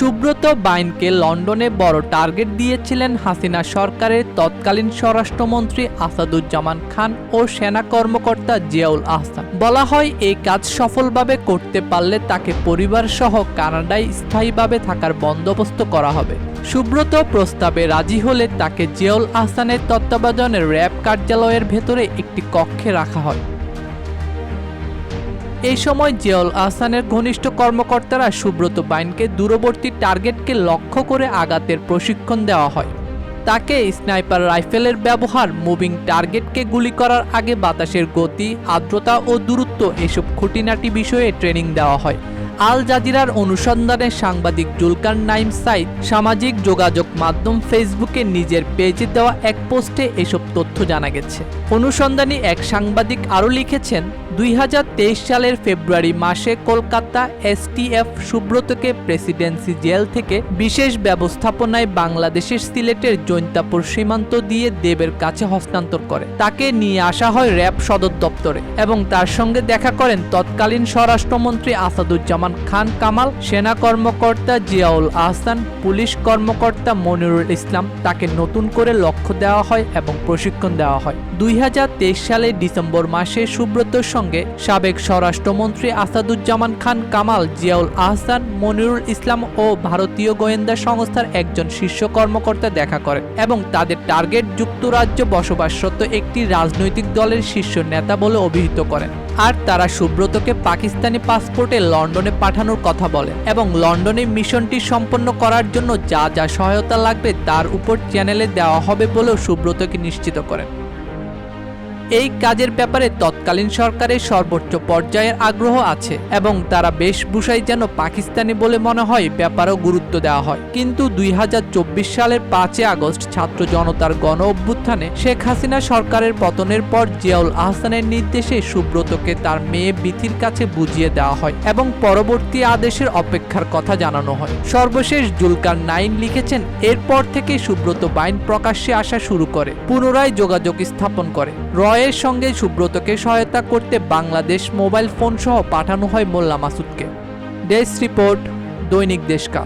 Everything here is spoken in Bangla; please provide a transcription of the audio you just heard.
সুব্রত বাইনকে লন্ডনে বড় টার্গেট দিয়েছিলেন হাসিনা সরকারের তৎকালীন স্বরাষ্ট্রমন্ত্রী আসাদুজ্জামান খান ও সেনা কর্মকর্তা জিয়াউল আহসান। বলা হয়, এই কাজ সফলভাবে করতে পারলে তাকে পরিবার সহ কানাডায় স্থায়ীভাবে থাকার বন্দোবস্ত করা হবে। সুব্রত প্রস্তাবে রাজি হলে তাকে জিয়াউল আহসানের তত্ত্বাবধানে র্যাব কার্যালয়ের ভেতরে একটি কক্ষে রাখা হয়। এই সময় জিয়াউল আহসানের ঘনিষ্ঠ কর্মকর্তারা সুব্রত বাইনকে দূরবর্তী টার্গেটকে লক্ষ্য করে আঘাতের প্রশিক্ষণ দেওয়া হয়। তাকে স্নাইপার রাইফেলের ব্যবহার, মুভিং টার্গেটকে গুলি করার আগে বাতাসের গতি, আর্দ্রতা ও দূরত্ব এসব খুঁটিনাটি বিষয়ে ট্রেনিং দেওয়া হয়। আল জাজিরার অনুসন্ধানে সাংবাদিক জুলকার নাইম সাইদ সামাজিক যোগাযোগ মাধ্যম ফেসবুকে নিজের পেজে দেওয়া এক পোস্টে এসব তথ্য জানা গেছে। অনুসন্ধানী এক সাংবাদিক আরও লিখেছেন, দুই হাজার তেইশ সালের ফেব্রুয়ারি মাসে কলকাতা এসটিএফ সুব্রতকে প্রেসিডেন্সি জেল থেকে বিশেষ ব্যবস্থাপনায় বাংলাদেশের সিলেটের জৈন্তাপুর সীমান্ত দিয়ে দেবের কাছে হস্তান্তর করে। তাকে নিয়ে আসা হয় র্যাব সদর দপ্তরে এবং তার সঙ্গে দেখা করেন তৎকালীন স্বরাষ্ট্রমন্ত্রী আসাদুজ্জামান খান, কামাল, সেনা কর্মকর্তা জিয়াউল আহসান, পুলিশ কর্মকর্তা মনিরুল ইসলাম তাকে নতুন করে লক্ষ্য দেওয়া হয় এবং প্রশিক্ষণ দেওয়া হয়। দুই হাজার তেইশ সালের ডিসেম্বর মাসে সুব্রতর সঙ্গে সাবেক স্বরাষ্ট্রমন্ত্রী আসাদুজ্জামান খান কামাল, জিয়াউল আহসান, মনিরুল ইসলাম ও ভারতীয় গোয়েন্দা সংস্থার একজন শীর্ষ কর্মকর্তা দেখা করেন এবং তাদের টার্গেট যুক্তরাজ্য বসবাসরত একটি রাজনৈতিক দলের শীর্ষ নেতা বলে অভিহিত করেন। আর তারা সুব্রতকে পাকিস্তানি পাসপোর্টে লন্ডনে পাঠানোর কথা বলে এবং লন্ডনে মিশনটি সম্পন্ন করার জন্য যা যা সহায়তা লাগবে তার উপর চ্যানেলে দেওয়া হবে বলেও সুব্রতকে নিশ্চিত করেন। এই কাজের ব্যাপারে তৎকালীন সরকারের সর্বোচ্চ পর্যায়ের আগ্রহ আছে এবং তারা বেশভূষায় যেন পাকিস্তানি বলে মনে হয় ব্যাপারেও গুরুত্ব দেওয়া হয়। কিন্তু দুই হাজার চব্বিশ সালের পাঁচই আগস্ট ছাত্র জনতার গণ অভ্যুত্থানে শেখ হাসিনা সরকারের পতনের পর জিয়াউল আহসানের নির্দেশে সুব্রতকে তার মেয়ে বিথির কাছে বুঝিয়ে দেওয়া হয় এবং পরবর্তী আদেশের অপেক্ষার কথা জানানো হয়। সর্বশেষ জুলকার নাইন লিখেছেন, এরপর থেকে সুব্রত বাইন প্রকাশ্যে আসা শুরু করে, পুনরায় যোগাযোগ স্থাপন করে। রয়ের সঙ্গে সুব্রতকে সহায়তা করতে বাংলাদেশ মোবাইল ফোন সহ পাঠানো হয় মোল্লা মাসুদকে। ডেস্ক রিপোর্ট, দৈনিক দেশকা